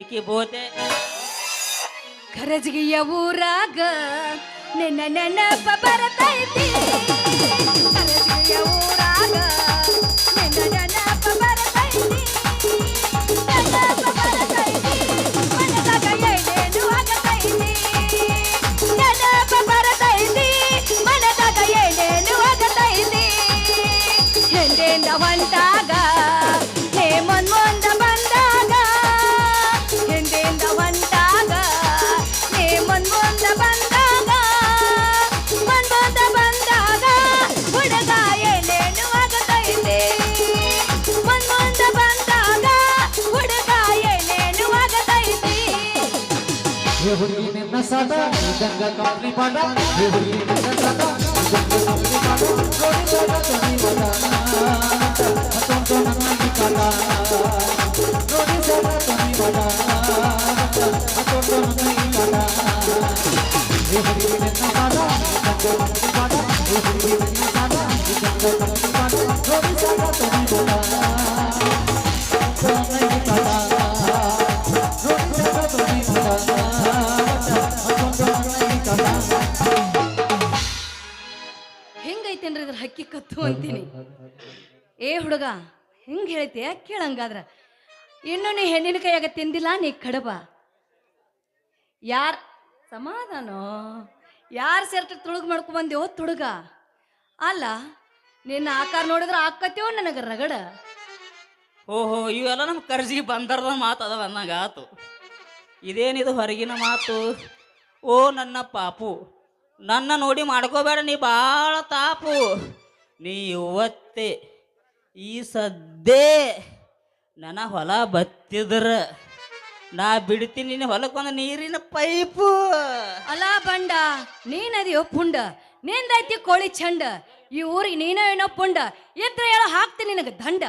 ಈಕಿ ಬೋತೆ ಕರಜಗಿಯ ಊರಾಗ ನಿನ್ನ ನೆನಪ ಬರತೈತಿ ಕರಜಗಿಯ ಊರಾಗ ನಿನ್ನ ನೆನಪ ಹುಡುಗಿನ ಸಾದ ಗಂಗ ಕಾಪ್ರಿ ಪಾಡ ಹುಡುಗಿನ ಸಾದ ಗಂಗ ಕಾಪ್ರಿ ಪಾಡ ನೋಡಿ ಪಾಡ ತೊನಿ ಪಾಡ ತೊಂಟೊ ನನ್ನ ಕಾಟ ಹೆಂಗೈತೇನ್ರಿ ಇದ್ರ ಹಕ್ಕಿ ಕತ್ತು ಅಂತೀನಿ. ಏ ಹುಡುಗ, ಹೆಂಗೆ ಹೇಳ್ತೀಯ ಕೇಳಂಗಾದ್ರ. ಇನ್ನು ನೀ ಹೆಣ್ಣಿನ ಕೈಯಾಗ ತಿಂದಿಲ್ಲ, ನೀ ಕಡಬ. ಯಾರ್ ಸಮಾಧಾನೋ? ಯಾರ್ ಸೇರ್ತಿ ತುಳುಗ್ ಮಾಡ್ಕೊ ಬಂದೇವೋ ತುಡುಗ? ಅಲ್ಲ, ನಿನ್ನ ಆಕಾರ ನೋಡಿದ್ರೆ ಆಕತ್ಯೋ ನನಗ ರಗಡ? ಓಹೋ, ಇವೆಲ್ಲ ನಮ್ಮ ಕರ್ಜಿಗೆ ಬಂದರದ ಮಾತು ಅದಾವ ಅನ್ನಂಗ ಇದೇನಿದು ಹೊರಗಿನ ಮಾತು? ಓ ನನ್ನ ಪಾಪು. ನನ್ನ ನೋಡಿ ಮಾಡ್ಕೋಬೇಡ ನೀ ಭಾಳ ತಾಪು. ನೀ ಇವತ್ತೇ ಈ ಸದ್ದೇ ನನ್ನ ಹೊಲ ಬತ್ತಿದ್ರ. ನಾ ಬಿಡ್ತೀನಿ ನಿನ್ನ ಹೊಲಕ್ಕೊಂದು ನೀರಿನ ಪೈಪು. ಅಲ್ಲ ಬಂಡ ನೀನದಿಯೋ ಪುಂಡ ನಿಂದೈತಿ ಕೋಳಿ ಚಂಡ ಈ ಊರಿಗೆ ನೀನೋ ಏನೋ ಪುಂಡ ಎದ್ರ ಹೇಳೋ ಹಾಕ್ತೀನಿ ನಿನಗೆ ದಂಡ.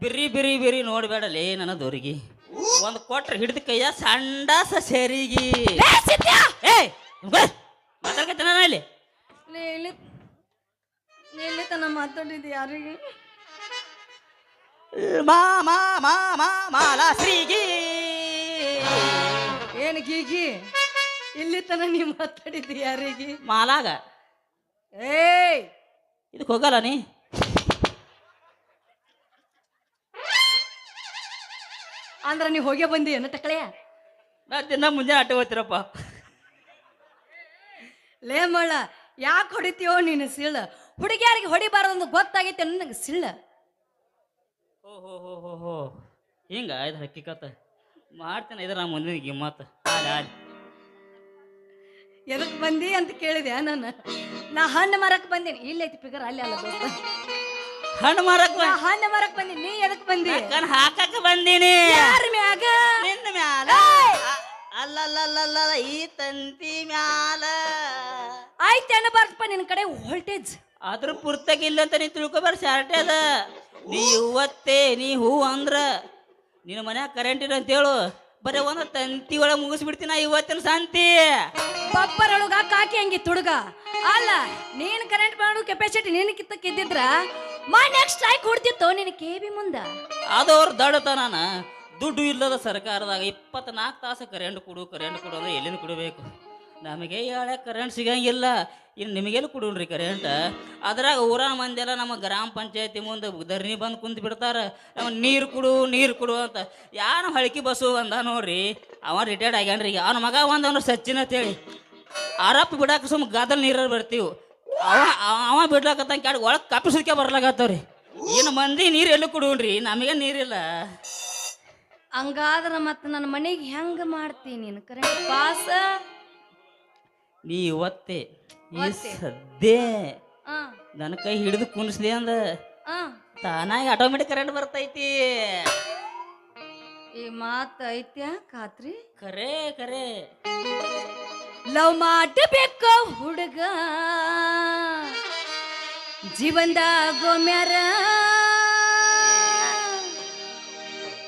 ಬಿರಿ ಬಿರಿ ಬಿರಿ ನೋಡ್ಬೇಡಲೇ ನನ್ನ ದೊರಿಗೆ ಒಂದು ಕೊಟ್ರೆ ಹಿಡಿದ ಕೈಯ ಸಂಡಾಸ ಸೇರಿಗಿ. ಏ, ಮಾತಾಡ್ಕತ್ತೇನ ನಾ ಇಲ್ಲಿ ನೀ ಇಲ್ಲಿ ನೀ ಇಲ್ಲಿ ತನ ಮಾತಾಡಿದ್ದು ಯಾರಿಗೆ? ಮಾ ಮಾ ಮಾ ಮಾ ಮಾಲಾ ಶ್ರೀಗಿ ಏನು ಗೀಗಿ ಇಲ್ಲಿ ತನ ನೀ ಮಾತಾಡಿದ್ದು ಯಾರಿಗೆ? ಮಾಲಾಗ? ಏಯ್! ಇದಕ್ಕೆ ಹೋಗಲ್ಲ ನೀ? ಅಂದ್ರೆ ನೀವು ಹೋಗೇ ಬಂದಿ ಏನ ತಕ್ಕಳೆಯ? ನಾ ದಿನ ಮುಂಜಾನೆ ಆಟೋ ಹೋಗ್ತಿರಪ್ಪ ಲೇ ಮಳ್ಳ ಯಾಕೆ ಹೊಡಿತೀಯೋ ನೀನು ಸಿಳ್ಳ? ಹುಡುಗಿಯಾರಿಗೆ ಹೊಡಿಬಾರ್ದು ಗೊತ್ತಾಗೈತೆ ನನಗೆ ಸಿಳ್ಳ? ಓ ಹೋ ಹೋ ಹೋ. ಹೋ ಹಿಂಗ ಇದು ಹಕ್ಕಿಕತ್ತ ಮಾಡ್ತೇನೆ ಇದ್ರ ನಮ್ಮ ಮುಂದಿನ ಗಿಮ್ಮತ್ತ ಎದಕ್ ಬಂದಿ ಅಂತ ಕೇಳಿದೆ ನಾನು. ನಾ ಹಣ್ಣು ಮರಕ್ ಬಂದೀನಿ. ಇಲ್ಲೈತಿ ಫಿಗರ್ ಅಲ್ಲಿ ಅಲ್ಲ ದೋಸ್ತ. ಹಣ್ಣು ಮರಕ್ ನಾ ಹಣ್ಣು ಮರಕ್ ಬಂದೀನಿ. ನೀ ಎದಕ್ ಬಂದಿ? ನಾನು ಹಾಕಕ್ ಬಂದೀನಿ. ಯಾರ ಮ್ಯಾಗ? ನಿನ್ನ ಮ್ಯಾಲ? ಅಲ್ಲಲ್ಲಲ್ಲ ಈ ತಂತಿ ಮ್ಯಾಲ. ಆಯ್ತು ಬರ್ತಪ್ಪ ನಿನ್ನ ಕಡೆ ವೋಲ್ಟೇಜ್ ಅದ್ರ ಪೂರ್ತಾಗಿ ಇಲ್ಲ ಅಂತ ನೀ ತಿಳ್ಕೊಬಾರ ಶಾರ್ಟೆ ಅದ. ನೀ ಇವತ್ತೇ ನೀ ಹೂ ಅಂದ್ರ. ನಿನ್ನ ಮನ್ಯಾಗ ಕರೆಂಟ್ ಇಲ್ಲ ಅಂತ ಹೇಳು. ಬರೀ ಒಂದು ತಂತಿ ಒಳಗೆ ಮುಗಿಸ್ಬಿಡ್ತೀನಿ ನಾ ಇವತ್ತಿನ ಸಂತಿ. ಬಪ್ಪರೊಳಗ ಕಾಕಿ ಹಂಗಿ ತುಡುಗ. ಅಲ್ಲ ನೀನ್ ಕರೆಂಟ್ ಮಾಡೋ ಕೆಪಾಸಿಟಿ ನಿನ್ ಕಿತ್ತಕ್ಕಿದ್ದಿದ್ರ ಮಾ ನೆಕ್ಸ್ಟ್ ಸ್ಟ್ರೈಕ್ ಹೊಡ್ತಿತ್ತು ನಿನ್ ಕೇಬಿ ಮುಂದ. ಅದು ಅವ್ರ ದಡತನ ದುಡ್ಡು ಇಲ್ಲದ ಸರ್ಕಾರದಾಗ ಇಪ್ಪತ್ನಾಲ್ಕು ತಾಸು ಕರೆಂಟ್ ಕೊಡು ಕರೆಂಟ್ ಕೊಡು ಅಂದ್ರೆ ಎಲ್ಲಿಂದ ಕೊಡಬೇಕು? ನಮಗೆ ಹೇಳ ಕರೆಂಟ್ ಸಿಗಂಗಿಲ್ಲ. ಇನ್ನು ನಿಮಗೆಲ್ಲ ಕೊಡೋಣ್ರಿ ಕರೆಂಟ್ ಅದ್ರಾಗ ಊರ ಮಂದಿ ಎಲ್ಲ ನಮ್ಮ ಗ್ರಾಮ ಪಂಚಾಯತಿ ಮುಂದೆ ಧರಣಿ ಬಂದು ಕುಂತು ಬಿಡ್ತಾರೆ. ನಮ್ಮ ನೀರು ಕೊಡು ನೀರು ಕೊಡು ಅಂತ. ಯಾರು ಹಳಕಿ ಬಸ್ಸು ಅಂದ ನೋಡ್ರಿ, ಅವ ರಿಟೈರ್ಡ್ ಆಗ್ಯಾನ್ರಿ. ಈಗ ಅವನ ಮಗ ಒಂದವನು ಸಚ್ಚಿನ ಅಂತೇಳಿ. ಆರಪ್ಪ ಬಿಡಾಕ ಸುಮ್ ಗದಲ್ ನೀರಲ್ಲಿ ಬರ್ತೀವಿ. ಅವ, ಅವ- ಬಿಡ್ಲಾಕತ್ತ ಕ್ಯಾಡ್ ಒಳಗೆ ಕಪ್ಪಿ ಸುದ್ಕೆ ಬರ್ಲಾಕತ್ತವ್ರಿ. ಇನ್ನು ಮಂದಿ ನೀರು ಎಲ್ಲಿ ಕೊಡೋಣ್ರಿ? ನಮಗೆ ನೀರಿಲ್ಲ ಹಂಗಾದ್ರ ಮತ್ತೆ ನನ್ನ ಮನೆಗೆ ಹೆಂಗ ಮಾಡ್ತೀನಿ ನೀನು? Current pass? ನೀ ಇವತ್ತೇ ಈ ಇವತ್ತೇ? ಸದ್ದೇ ಆ. ನನ್ನ ಕೈ ಹಿಡಿದು ಕುಣಿಸ್ಲಿ ಅಂದ. ಆ. ತಾನಾಗಿ ಆಟೋಮೆಟಿಕ್ ಕರೆಂಟ್ ಬರ್ತೈತಿ. ಈ ಮಾತು ಐತ್ಯಾ ಖಾತ್ರಿ? ಕರೆ ಕರೆ. ಲವ್ ಮಾಡಬೇಕ ಹುಡುಗ. ಜೀವನದಾಗ ಮ್ಯಾರ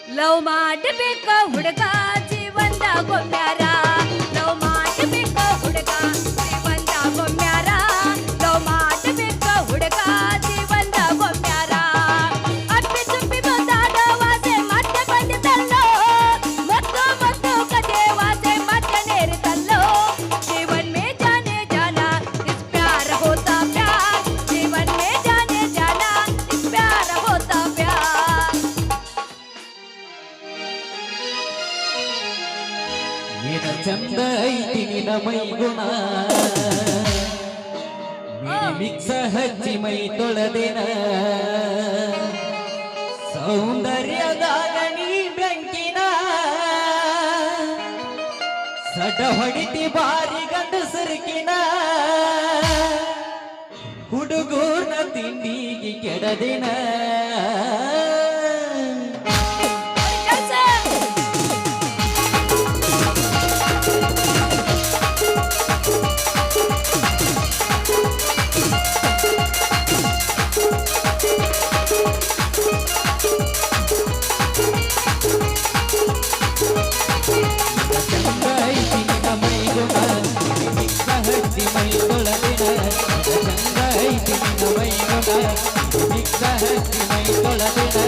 ಲವ್ ಮಾಡಬೇಕ ಹುಡುಗ ಜೀವನದಾಗ ಮ್ಯಾರ ಮೈಗುಣ. ಮಿಡಿ ಮಿಕ್ಸ ಹಚ್ಚಿ ಮೈ ತೊಳೆದಿನ. ಸೌಂದರ್ಯದಾಗ ನೀ ಬೆಂಕಿನ. ಸಡ ಹೊಡಿತಿ ಬಾರಿ ಗಂಡು ಸರ್ಕಿನ. ಹುಡುಗೂರ್ನ ತಿಂಡಿಗೆ ಕೆಡದಿನ. Thank you.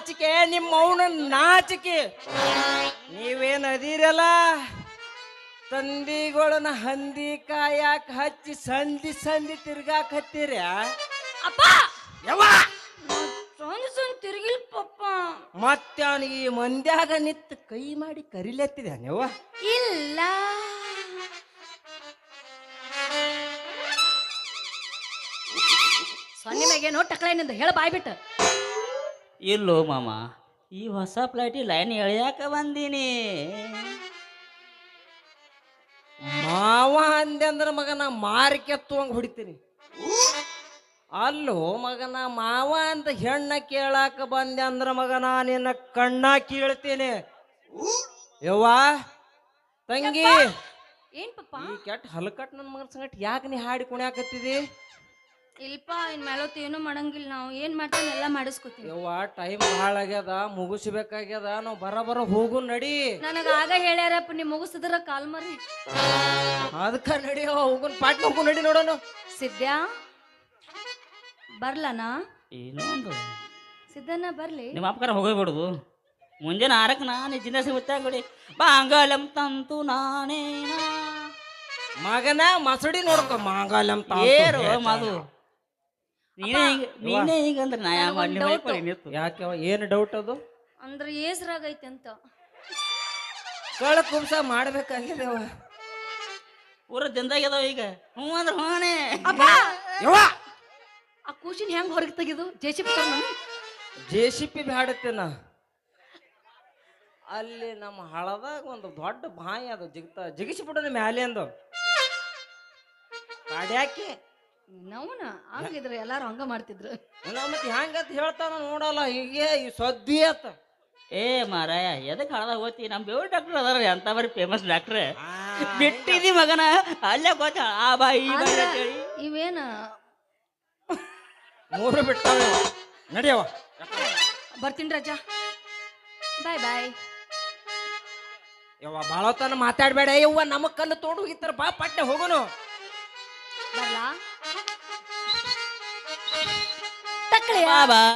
ನಾಚಿಕೆ ನಿಮ್ಮ ಅವನ ನಾಚಿಕೆ. ನೀವೇನು ಅದಿರಲ್ಲ? ತಂದಿಗಳನ್ನ ಹಂದಿ ಕಾಯಾಕ ಹಚ್ಚಿ ಸಂಧಿ ಸಂಧಿ ತಿರ್ಗಾಕ ಹತ್ತೀರ? ಅಪ್ಪ! ಯವ್ವ! ಸಂಧಿ ತಿರುಗಿಲ್ ಪಪ್ಪ ಮತ್ತೆ ಅವನಿಗೆ ಈ ಮಂದ್ಯಾಗ ನಿತ್ತು ಕೈ ಮಾಡಿ ಕರಿಲೆತ್ತಿದೆ ನೀವು ಇಲ್ಲ. ಸೊನ್ನೆ ಮ್ಯಾಗೇನೋ ನಿಂದ ಹೇಳ ಬಾಯ್ಬಿಟ್ಟು. ಇಲ್ಲೋ ಮಾಮ ಈ ಹೊಸ ಫ್ಲೈಟಿ ಲೈನ್ ಎಳ್ಯಾಕ ಬಂದೀನಿ. ಮಾವ ಅಂದೆ ಅಂದ್ರೆ ಮಗನ ಮಾರಿಕೆತ್ತುವಂಗೆ ಹೊಡಿತೀನಿ. ಅಲ್ಲೋ ಮಗನ ಮಾವ ಅಂತ ಹೆಣ್ಣ ಕೇಳಾಕ ಬಂದೆ ಅಂದ್ರ ಮಗನ ನಿನ್ನ ಕಣ್ಣ ಕೀಳ್ತೀನಿ. ಯವ್ವಾ ತಂಗಿ ಏನ್ ಪಪ್ಪ ಈ ಕೆಟ್ಟ ಹಲಕಟ್ ನನ್ನ ಮಗನ ಸಂಗಟ್ ಯಾಕೆ ನೀ ಹಾಡಿ ಕುಣ್ಯಾಕತ್ತಿದಿ? ಇಲ್ಪ ಇನ್ ಮೇಲೊತ್ತು ಏನು ಮಾಡಂಗಿಲ್ಲ ನಾವು. ಏನ್ ಮಾಡ್ತಾನೆ ಎಲ್ಲ ಮಾಡಿಸ್ಕೊತೀವಿ. ಯವ್ವ ಟೈಮ್ ಭಾಳ ಆಗ್ಯದ ಮುಗಿಸ್ಬೇಕಾಗ್ಯದ ನಾವು ಬರ ಬರ ಹೋಗು ನಡಿ. ನನಗ ಆಗ ಹೇಳ್ಯಾರಪ್ಪ ನೀ ಮುಗಿಸಿದ್ರ ಕಾಲ್ ಮರಿ. ಅದಕ್ಕ ನಡಿ ಹೋಗುನ್ ಪಾಟ್ ಹೋಗು ನಡಿ ನೋಡೋಣ ಸಿದ್ಯಾ ಬರ್ಲನ? ಏನೋ ಒಂದು. ಸಿದ್ಧನ ಬರ್ಲಿ. ನಿಮ್ಮ ಅಪ್ಪಕಾರ ಹೋಗಬಿಡುದು ಮುಂಜಾನೆ ಆರಕ್ಕೆ ನಾನು ಚಿನ್ನ ಸಿಗುತ್ತಾಗಡಿ ಬಾಂಗಲಂ ತಂತು ನಾನೇ ಮಗನ ಮಸಡಿ ನೋಡ್ಕೊ ಮಾಂಗಲಂ ಏರು ಮದು. ನೀನೇ ಈಗ ನೀನೇ ಹಿಂಗಂದ್ರೆ ನಾ ಯಾವ ಮಾಡಿ doubt. ನಿಂತು ಯಾಕೆ ಅವ? ಏನ್ ಡೌಟ್ ಅದು? ಅಂದ್ರೆ ಏಸ್ರಾಗೈತೆ ಅಂತ. ಕಳ ಕುಂಸ ಮಾಡ್ಬೇಕಾಗಿದೆವ ಪೂರ ದಿಂದಾಗ್ಯದವ ಈಗ. ಹ್ಞೂ ಅಂದ್ರೆ ಹ್ಞೂನೇ ಯವ್ವ! ಆ ಕೂಸಿನ ಹೆಂಗ್ ಹೊರಗೆ ತೆಗೆದು? ಜೇಸಿ ಜೆ ಸಿ ಪಿ ಬ್ಯಾಡತ್ತೇನ ಅಲ್ಲಿ ನಮ್ಮ ಹಳದಾಗ ಒಂದು ದೊಡ್ಡ ಬಾಯಿ ಅದು ಜಿಗ್ತ ಜಿಗಿಸಿ ಬಿಡೋದು ಮ್ಯಾಲೆ ಅಂದು. ಕಾಡ್ಯಾಕಿ? ನವನ ಹಂಗಿದ್ರೆ ಎಲ್ಲಾರು ಹಂಗ ಮಾಡ್ತಿದ್ರು. ನಾವ್ ಮತ್ತೆ ಹೆಂಗತ್ ಹೇಳ್ತಾನ ನೋಡಲ್ಲ ಹೀಗೆ ಈ ಸದ್ದಿ ಅತ್ತ ಏ ಮಾರಾಯ ಎದಕ್ಕೆ ಹಾಳದಾಗ ಹೋತಿ? ನಮ್ಮ ಬೇವು ಡಾಕ್ಟರ್ ಅದಾರ ಅಂತ ಬರೀ ಫೇಮಸ್ ಡಾಕ್ಟ್ರ್ ಬಿಟ್ಟಿದಿ ಮಗನ ಅಲ್ಲೇ ಗೊತ್ತ ಆ ಬಾಯಿ ಈ ಬಾಯಿ ಆದ್ರ ಅಂತೇಳಿ ಇವೇನ? ಮೂರು ಬಿಟ್ಟಾವ. ನಡಿಯವ ಬರ್ತೀನಿ ರಜಾ. ಬಾಯ್ ಬಾಯ್ ಯವ್ವ ಬಾಳತನ ಮಾತಾಡ್ಬೇಡ. ಯವ್ವ ನಮ್ಮ ಕಲ್ಲು ತೋಡು ಹೋಗಿತ್ತಾರ ಬಾ ಪಟ್ಟೆ ಹೋಗೋನು. ಬರ್ಲಾ? ತಕ್ಕಳೆಯ ಬಾ ಬಾ